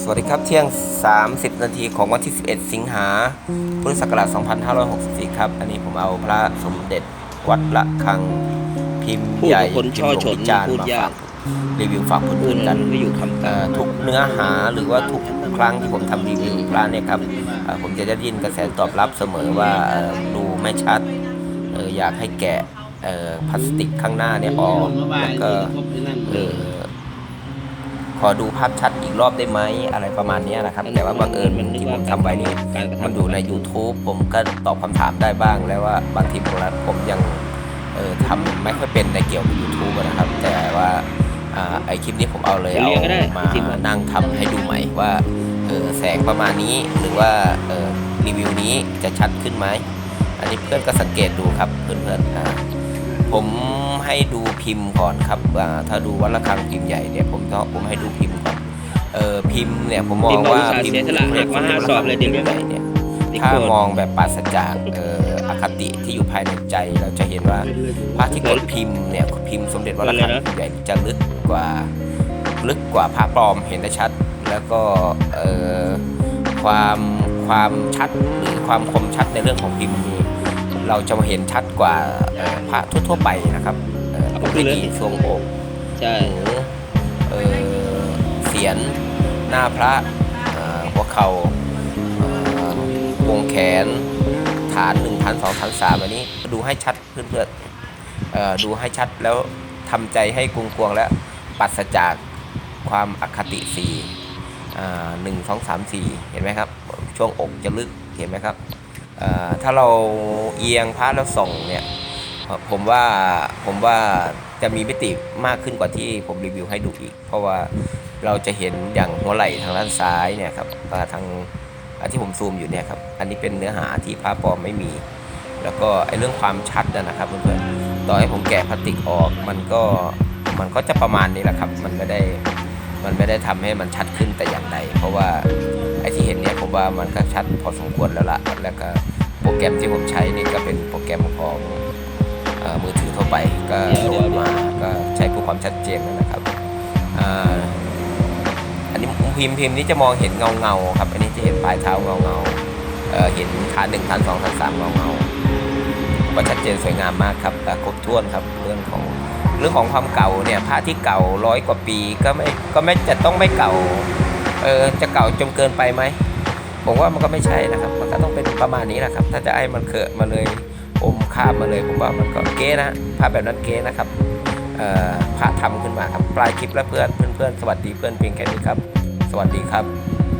สวัสดีครับเที่ยง 30 นาทีของวันที่ 11 สิงหาพุทธศักราช 2564 ครับ อันนี้ผมเอาพระสมเด็จวัดละคังพิมพ์พูดใหญ่กับคนพิช่มอพ์หลวฉงนพิจารณ์พูดมายาฝากกรีวิวฝากพูเพื่ดอนๆกักันนไม่อยู่คำกเอ่ลางอทุกเนื้อหาหรือว่าทุกครั้งที่ผมทำรีวิวพระเนี่ยครับเอ่อผมจะได้ยินกระแสตอบรับเสมอว่าเอ่อดูไม่ชัดเอ่ออยากให้แกะเอ่อพลาสติกข้างหน้าเนี่ยออกแล้วก็เอ่อ ขอดูภาพชัดอีกรอบได้ไหมอะไรประมาณเนี้ยนะครับ แต่ว่าบังเอิญมันที่ผมทำไว้นี่การกระทำมันอยู่ใน YouTube ผมก็ตอบคำถามได้บ้าง แล้วว่าบางทีผมผมยังเออทำไม่ค่อยเป็นในเกี่ยวกับ YouTube อะนะครับ แต่ว่าอ่าไอคลิปนี้ผมเอาเลยเอาเรียกก็ได้มาคลิปอะนั่งทำให้ดูใหม่ว่าเออแสงประมาณนี้หรือว่าเออรีวิวนี้จะชัดขึ้นไหมอันนี้เพื่อนก็สังเกตดูครับเพื่อนๆอ่า ผมให้ดูพิมพ์ก่อนครับอ่าถ้าดูวัดระฆังพิมพ์ใหญ่เนี่ยผมต้องผมให้ดูพิมพ์ก่อนเออพิมพ์เนี่ยผมมองว่าพิพิมมพ์พ์เราอุตส่าห์เสียสละหักมาห้าสอบเลยเด็กพิมพ์ใหญ่เนี่ยนี่ถ้าโกรธมองแบบปราศจากเอ่ออคติที่อยู่ภายในใจเราจะเห็นว่าพระที่กดพิมพ์เนี่ยพิมพ์สมเด็จวัดระฆังพิมพ์ใหญ่จะลึกกว่าลึกกว่าพระปลอมเห็นได้ชัด แล้วก็เอ่อความความชัดหรือความคมชัดในเรื่องของพิมพ์นี้ เราจะมาเห็นชัดกว่าเอ่อพระทั่วๆไปนะครับเอ่อปกติทรวงอกใช่หูเอ่อเสียนหน้าพระเอ่อหัวเข่าเอ่อวงแขน ฐาน1 0 0 0 2 0 0 3อันนี้ดูให้ชัดเพื่อนๆเอ่อดูให้ชัดแล้วทำใจให้กวงๆแล้วปัสจากความอคติสีอ่าหนึ่งสองสามสี่เห็นไหมครับ ช่วงอกจะลึกเห็นไหมครับเอ่อ ถ้าเราเอียงพระแล้วส่องเนี่ยผมว่าผมว่าจะมีมิติมากขึ้นกว่าที่ผมรีวิวให้ดูอีก เพราะว่าเราจะเห็นอย่างหัวไหล่ทางด้านซ้ายเนี่ยครับทางที่ผมซูมอยู่เนี่ยครับอันนี้เป็นเนื้อหาที่พระปลอมไม่มี แล้วก็ไอ้เรื่องความชัดนะครับเพื่อนๆต่อให้ผมแกะพลาสติกออกมันก็มันก็จะประมาณนี้แหละครับ มันไม่ได้มันไม่ได้ทำให้มันชัดขึ้นแต่อย่างใดเพราะว่า ว่ามันก็ชัดพอสมควรแล้วละแล้วก็โปรแกรมที่ผมใช้นี่ก็เป็นโปรแกรมของอมือถือทั่วไปก็โหลดมาก็ใช้เพื่อความชัดเจนนะครับอ,อันนี้พิมพ์พิมพ์นี้จะมองเห็นเงาเงาครับอันนี้จะเห็นปลายเท้าเงาเงาเห็นฐานหนึ่งฐานสองฐานสามเงาเงาก็ชัดเจนสวยงามมากครับแต่ครบถ้วนครับเรื่องของเรื่องของความเก่าเนี่ยผ้าที่เก่าร้อยกว่าปีก็ไม่ก็ไม่จะต้องไม่เก่าเออจะเก่าจนเกินไปไหม ผมว่ามันก็ไม่ใช่นะครับ มันก็ต้องเป็นประมาณนี้แหละครับ ถ้าจะไอ้มันเขอะมาเลยอมคาบมาเลยผมว่ามันก็เก๊นะภาพแบบนั้นเก๊นะครับพระทำขึ้นมาครับ ปลายคลิปแล้วเพื่อนเพื่อนเพื่อนสวัสดีเพื่อนเพียงแค่นี้ครับ สวัสดีครับ